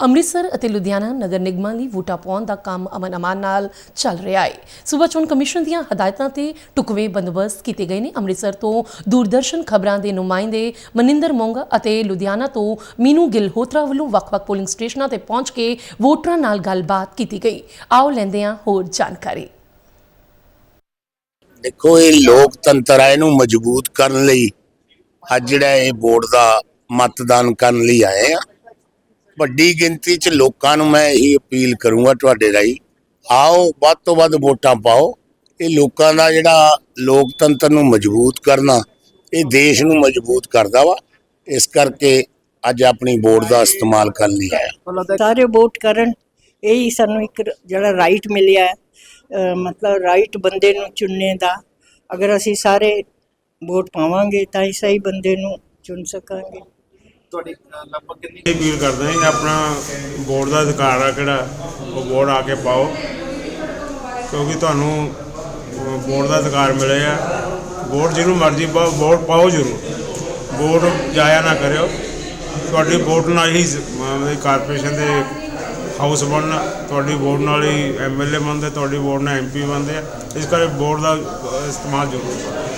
ਅੰਮ੍ਰਿਤਸਰ ਅਤੇ ਲੁਧਿਆਣਾ ਨਗਰ ਨਿਗਮਾਂ ਲਈ ਵੋਟਾਂ ਪਾਉਣ ਦਾ ਕੰਮ ਅਮਨ ਅਮਾਨ ਨਾਲ ਚੱਲ ਰਿਹਾ ਹੈ। ਸੂਬਾ ਚੋਣ ਕਮਿਸ਼ਨ ਦੀਆਂ ਹਦਾਇਤਾਂ ਤੇ ਟੁਕਵੇਂ ਬੰਦੋਬਸਤ ਕੀਤੇ ਗਏ ਨੇ। ਅੰਮ੍ਰਿਤਸਰ ਤੋਂ ਦੂਰਦਰਸ਼ਨ ਖਬਰਾਂ ਦੇ ਨੁਮਾਇੰਦੇ ਮਨਿੰਦਰ ਮੋਂਗਾ ਅਤੇ ਲੁਧਿਆਣਾ ਤੋਂ ਮੀਨੂ ਗਿਲਹੋਤਰਾ ਵੱਲੋਂ ਵੱਖ-ਵੱਖ ਪੋਲਿੰਗ ਸਟੇਸ਼ਨਾਂ ਤੇ ਪਹੁੰਚ ਕੇ ਵੋਟਰਾਂ ਨਾਲ ਗੱਲਬਾਤ ਕੀਤੀ ਗਈ। ਆਓ ਲੈਂਦੇ ਹਾਂ ਹੋਰ ਜਾਣਕਾਰੀ। ਦੇਖੋ, ਇਹ ਲੋਕਤੰਤਰ ਹੈ ਇਹਨੂੰ ਮਜ਼ਬੂਤ ਕਰਨ ਲਈ ਅੱਜ ਜਿਹੜਾ ਇਹ ਵੋਟ ਦਾ ਮਤਦਾਨ ਕਰਨ ਲਈ ਆਏ ਆ। ਵੱਡੀ ਗਿਣਤੀ 'ਚ ਲੋਕਾਂ ਨੂੰ ਮੈਂ ਇਹ ਅਪੀਲ ਕਰੂੰਗਾ ਤੁਹਾਡੇ ਰਾਹੀਂ, ਆਓ, ਵੱਧ ਤੋਂ ਵੱਧ ਵੋਟਾਂ ਪਾਓ, ਇਹ ਲੋਕਾਂ ਦਾ ਜਿਹੜਾ ਲੋਕਤੰਤਰ ਨੂੰ ਮਜ਼ਬੂਤ ਕਰਨਾ, ਇਹ ਦੇਸ਼ ਨੂੰ ਮਜ਼ਬੂਤ ਕਰਦਾ ਵਾ, ਇਸ ਕਰਕੇ ਅੱਜ ਆਪਣੀ ਵੋਟ ਦਾ ਇਸਤੇਮਾਲ ਕਰਨ ਲਈ ਆਇਆ। ਸਾਰੇ ਵੋਟ ਕਰਨ, ਇਹ ਸਾਨੂੰ ਇੱਕ ਜਿਹੜਾ ਰਾਈਟ ਮਿਲਿਆ ਮਤਲਬ ਰਾਈਟ ਬੰਦੇ ਨੂੰ ਚੁਣਨੇ ਦਾ, ਅਗਰ ਅਸੀਂ ਸਾਰੇ ਵੋਟ ਪਾਵਾਂਗੇ ਤਾਂ ਹੀ ਸਹੀ ਬੰਦੇ ਨੂੰ ਚੁਣ ਸਕਾਂਗੇ। ਤੁਹਾਡੀ ਅ, ਲਗਭਗ ਕਿੰਨੀ ਇਹ ਅਪੀਲ ਕਰਦੇ ਹਾਂ ਕਿ ਆਪਣਾ ਵੋਟ ਦਾ ਅਧਿਕਾਰ ਆ ਕਿਹੜਾ ਉਹ ਵੋਟ ਆ ਕੇ ਪਾਓ। ਕਿਉਂਕਿ ਤੁਹਾਨੂੰ ਅ, ਵੋਟ ਦਾ ਅਧਿਕਾਰ ਮਿਲਿਆ ਵੋਟ ਜਿਹਨੂੰ ਮਰਜ਼ੀ ਪਾਓ ਵੋਟ ਪਾਓ ਜ਼ਰੂਰ। ਵੋਟ ਜਾਇਆ ਨਾ ਕਰਿਓ। ਤੁਹਾਡੀ ਵੋਟ ਨਾਲ ਹੀ ਸ- ਮਤਲਬ ਕਾਰਪੋਰੇਸ਼ਨ ਦੇ ਹਾਊਸ ਬਣਨਾ ਤੁਹਾਡੀ ਵੋਟ ਨਾਲ ਹੀ ਐਮਐਲਏ ਬਣਦੇ ਤੁਹਾਡੀ ਵੋਟ ਨਾਲ ਐਮਪੀ ਬਣਦੇ ਆ। ਇਸ ਕਰਕੇ ਵੋਟ ਦਾ ਅ, ਇਸਤੇਮਾਲ ਜ਼ਰੂਰ ਕਰੋ।